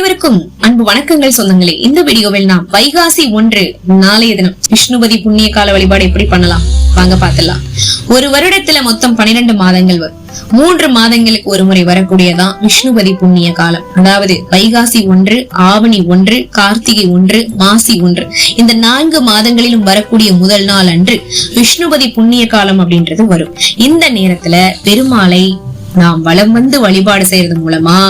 அனைவருக்கும் அன்பு வணக்கங்கள் சொந்தங்களே. இந்த வீடியோவில் நாம் வைகாசி ஒன்று நாளைய தினம் விஷ்ணுபதி புண்ணிய கால வழிபாடு எப்படி பண்ணலாம்? வாங்க பார்க்கலாம் ஒரு வருடத்துல மொத்தம் பன்னிரண்டு மாதங்கள் வரும். மூன்று மாதங்களுக்கு ஒரு முறை வரக்கூடியதான் விஷ்ணுபதி புண்ணிய காலம் அதாவது வைகாசி ஒன்று ஆவணி ஒன்று கார்த்திகை ஒன்று மாசி ஒன்று. இந்த நான்கு மாதங்களிலும் வரக்கூடிய முதல் நாள் அன்று விஷ்ணுபதி புண்ணிய காலம் அப்படின்றது வரும். இந்த நேரத்துல பெருமாளை நாம் வளம் வந்து வழிபாடு செய்யறது மூலமா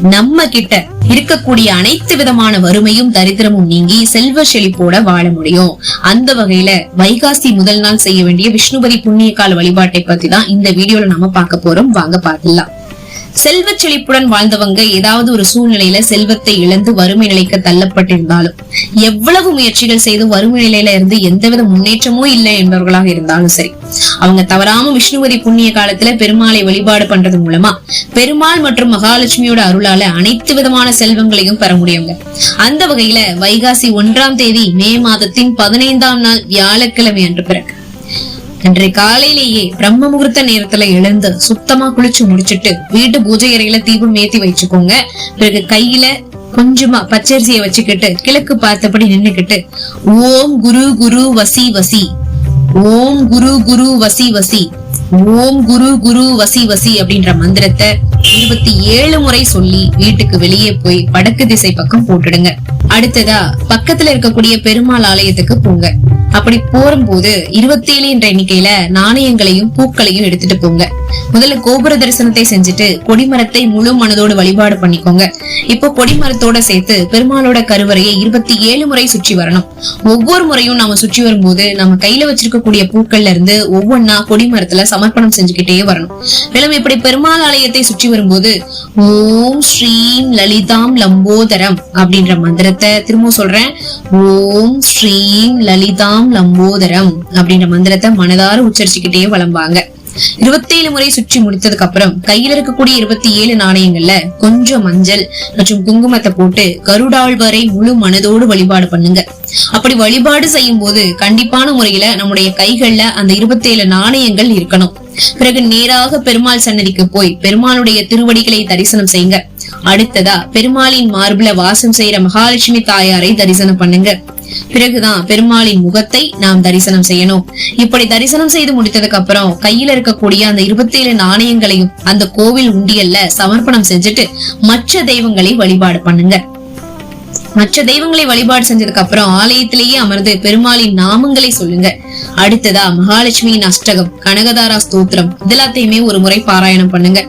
நம்ம கிட்ட இருக்கக்கூடிய அனைத்து விதமான வறுமையும் தரித்திரமும் நீங்கி செல்வ செழிப்போட வாழ முடியும். அந்த வகையில வைகாசி முதல் நாள் செய்ய வேண்டிய விஷ்ணுபதி புண்ணிய கால வழிபாட்டை பத்தி தான் இந்த வீடியோல நாம பார்க்க போறோம். வாங்க பார்க்கலாம். செல்வ செழிப்புடன் வாழ்ந்தவங்க ஏதாவது ஒரு சூழ்நிலையில செல்வத்தை இழந்து வறுமை நிலைக்கு தள்ளப்பட்டிருந்தாலும் எவ்வளவு முயற்சிகள் செய்து வறுமை நிலையில இருந்து எந்தவித முன்னேற்றமும் இல்லை என்பவர்களாக இருந்தாலும் சரி அவங்க தவறாம விஷ்ணுபதி புண்ணிய காலத்துல பெருமாளை வழிபாடு பண்றது மூலமா பெருமாள் மற்றும் மகாலட்சுமியோட அருளால அனைத்து விதமான செல்வங்களையும் பெற முடியுங்க. அந்த வகையில வைகாசி ஒன்றாம் தேதி மே மாதத்தின் பதினைந்தாம் நாள் வியாழக்கிழமை அன்று பிறகு. அன்றைய காலையிலேயே பிரம்ம முகூர்த்த நேரத்துல எழுந்து சுத்தமா குளிச்சு முடிச்சிட்டு வீட்டு பூஜை அறையில தீபம் ஏத்தி வச்சுக்கோங்க. பிறகு கையில கொஞ்சமா பச்சரிசியை வச்சுக்கிட்டு கிழக்கு பார்த்தபடி நின்னுக்கிட்டு ஓம் குரு குரு வசி வசி ஓம் குரு குரு வசி வசி ஓம் குரு குரு வசி வசி அப்படின்ற மந்திரத்தை இருபத்தி ஏழு முறை சொல்லி வீட்டுக்கு வெளியே போய் வடக்கு திசை பக்கம் போட்டுடுங்க. அடுத்ததா பக்கத்துல இருக்கக்கூடிய பெருமாள் ஆலயத்துக்கு போங்க. அப்படி போகும்போது இருபத்தி ஏழு என்ற எண்ணிக்கையில நாணயங்களையும் பூக்களையும் எடுத்துட்டு போங்க. முதல்ல கோபுர தரிசனத்தை செஞ்சுட்டு கொடிமரத்தை முழு மனதோடு வழிபாடு பண்ணிக்கோங்க. இப்போ கொடிமரத்தோட சேர்த்து பெருமாளோட கருவறையை இருபத்தி ஏழு முறை சுற்றி வரணும். ஒவ்வொரு முறையும் நாம சுற்றி வரும்போது நம்ம கையில வச்சிருக்கக்கூடிய பூக்கள்ல இருந்து ஒவ்வொன்னா கொடிமரத்துல சமர்ப்பணம் செஞ்சுக்கிட்டே வரணும். மேலும் இப்படி பெருமாள் ஆலயத்தை சுற்றி வரும்போது ஓம் ஸ்ரீம் லலிதாம் லம்போதரம் அப்படின்ற மந்திரத்தை மந்திரத்தை திரும்பவும் சொல்றேன். ஓம் ஸ்ரீம் லலிதாம் லம்போதரம் அப்படின்ற மந்திரத்தை மனதார உச்சரிச்சுக்கிட்டே வளம்பாங்க. இருபத்தி ஏழு முறை சுற்றி முடித்ததுக்கு அப்புறம் கையில இருக்கக்கூடிய இருபத்தி ஏழு நாணயங்கள்ல கொஞ்சம் மஞ்சள் மற்றும் குங்குமத்தை போட்டு கருடாழ்வாரை முழு மனதோடு வழிபாடு பண்ணுங்க. அப்படி வழிபாடு செய்யும் போது கண்டிப்பான முறையில நம்முடைய கைகள்ல அந்த இருபத்தி ஏழு நாணயங்கள் இருக்கணும். பிறகு நேராக பெருமாள் சன்னதிக்கு போய் பெருமாளுடைய திருவடிகளை தரிசனம் செய்யுங்க அடுத்ததா பெருமாளின் மார்புல வாசம் செய்யற மகாலட்சுமி தாயாரை தரிசனம் பண்ணுங்க. பிறகுதான் பெருமாளின் முகத்தை நாம் தரிசனம் செய்யணும். இப்படி தரிசனம் செய்து முடித்ததுக்கு அப்புறம் கையில இருக்கக்கூடிய அந்த இருபத்தேழு நாணயங்களையும் அந்த கோவில் உண்டியல்ல சமர்ப்பணம் செஞ்சுட்டு மற்ற தெய்வங்களை வழிபாடு பண்ணுங்க. மற்ற தெய்வங்களை வழிபாடு செஞ்சதுக்கு அப்புறம் ஆலயத்திலேயே அமர்ந்து பெருமாளின் நாமங்களை சொல்லுங்க. அடுத்ததா மகாலட்சுமியின் அஷ்டகம் கனகதாரா ஸ்தோத்திரம் இதெல்லாத்தையுமே ஒரு முறை பாராயணம் பண்ணுங்க.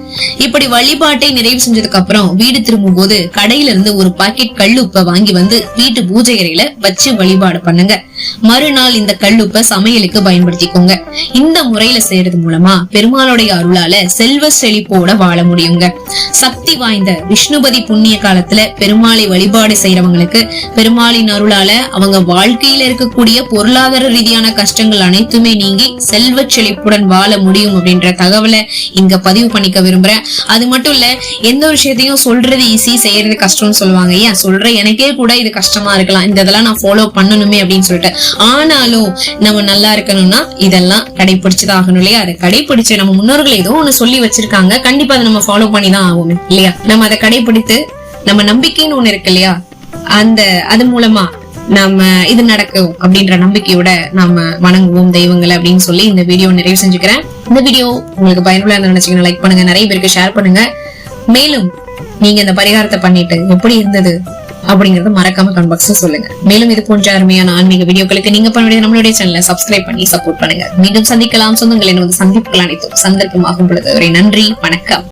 இப்படி வழிபாட்டை நிறைவு செஞ்சதுக்கு அப்புறம் வீடு திரும்பும் போது கடையில இருந்து ஒரு பாக்கெட் கல்லுப்பை வாங்கி வந்து வீட்டு பூஜை அறையில வச்சு வழிபாடு பண்ணுங்க. மறுநாள் இந்த கல்லுப்பை சமையலுக்கு பயன்படுத்திக்கோங்க. இந்த முறையில செய்யறது மூலமா பெருமாளுடைய அருளால செல்வ செழிப்போட வாழ முடியுங்க. சக்தி வாய்ந்த விஷ்ணுபதி புண்ணிய காலத்துல பெருமாளை வழிபாடு செய்யறவங்களுக்கு பெருமாளின் அருளால அவங்க வாழ்க்கையில இருக்கக்கூடிய பொருளாதார ரீதியான கஷ்டங்கள் அனைத்துமே நீங்கி செல்வ செழிப்புடன் வாழ முடியும் அப்படின்ற தகவலை இங்க பதிவு பண்ணிக்க விரும்புறேன். அது மட்டும் இல்ல எந்த ஒரு விஷயத்தையும் சொல்றது ஈஸி செய்யறது கஷ்டம்னு சொல்லுவாங்க ஏன் சொல்ற எனக்கே கூட இது கஷ்டமா இருக்கலாம். இந்த இதெல்லாம் நான் ஃபாலோ பண்ணணுமே அப்படின்னு சொல்லிட்டு. ஆனாலும் நம்ம நல்லா இருக்கணும்னா இதெல்லாம் கடைபிடிச்சுதான் ஆகணும் இல்லையா? அதை கடைபிடிச்சு நம்ம முன்னோர்கள் ஏதோ ஒண்ணு சொல்லி வச்சிருக்காங்க. கண்டிப்பா அதை நம்ம ஃபாலோ பண்ணி தான் ஆகும் இல்லையா? நம்ம அதை கடைபிடித்து நம்ம நம்பிக்கைன்னு ஒண்ணு இருக்கு இல்லையா? அந்த அது மூலமா நம்ம இது நடக்கும் அப்படின்ற நம்பிக்கையோட நாம வணங்குவோம் தெய்வங்களை அப்படின்னு சொல்லி இந்த வீடியோ நிறைவு செஞ்சுக்கிறேன். இந்த வீடியோ உங்களுக்கு பயனுள்ள நினைச்சீங்கன்னா லைக் பண்ணுங்க. நிறைய பேருக்கு ஷேர் பண்ணுங்க. மேலும் நீங்க இந்த பரிகாரத்தை பண்ணிட்டு எப்படி இருந்தது அப்படிங்கறத மறக்காம கமெண்ட் பாக்ஸ்ல சொல்லுங்க. மேலும் இது போன்ற அருமையான ஆன்மீக வீடியோக்களுக்கு நீங்க பண்ண வேண்டிய நம்மளுடைய சேனலை சப்ஸ்கிரைப் பண்ணி சப்போர்ட் பண்ணுங்க. மீண்டும் சந்திக்கலாம். சொந்தங்களை வந்து சந்திப்புகள் அனைத்தும் சந்தர்ப்பமாகும் பொழுது வரை நன்றி. வணக்கம்.